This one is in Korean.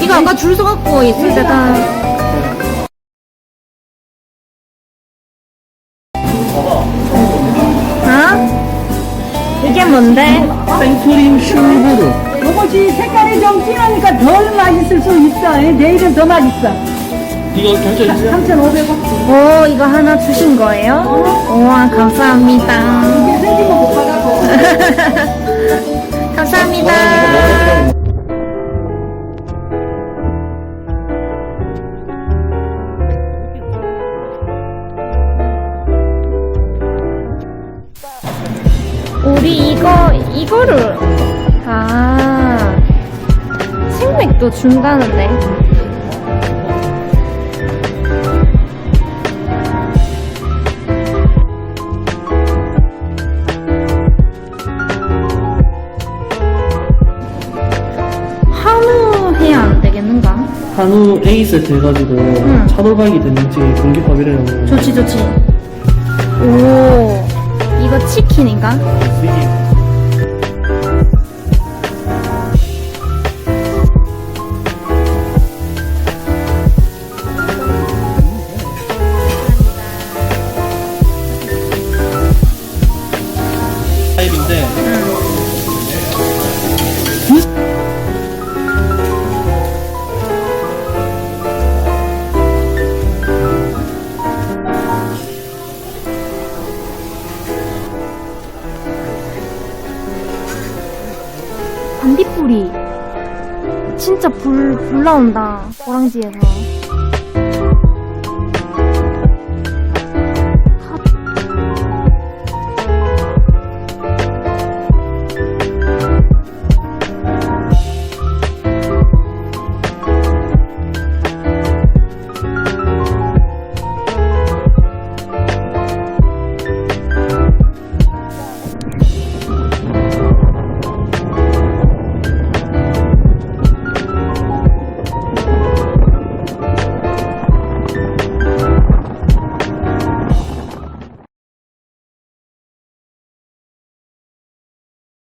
이거 아까 줄 서갖고 있을 때가 이게 뭔데? 생크림 슈브르. 이것이 색깔이 좀 진하니까 덜 맛있을 수 있어. 내일은 더 맛있어. 이거 결제해주세요. 3,500원. 오 이거 하나 주신 거예요? 우와 감사합니다 이게 생기면 우리 이거 이거를 아 생맥도 준다는데 한우 해야 안 되겠는가? 한우 A 세트 해가지고 차돌박이 된장찌개 공깃밥이래요. 좋지 좋지 치킨인가? 타입인데 반딧불이 진짜 불, 불 나온다 오랑지에서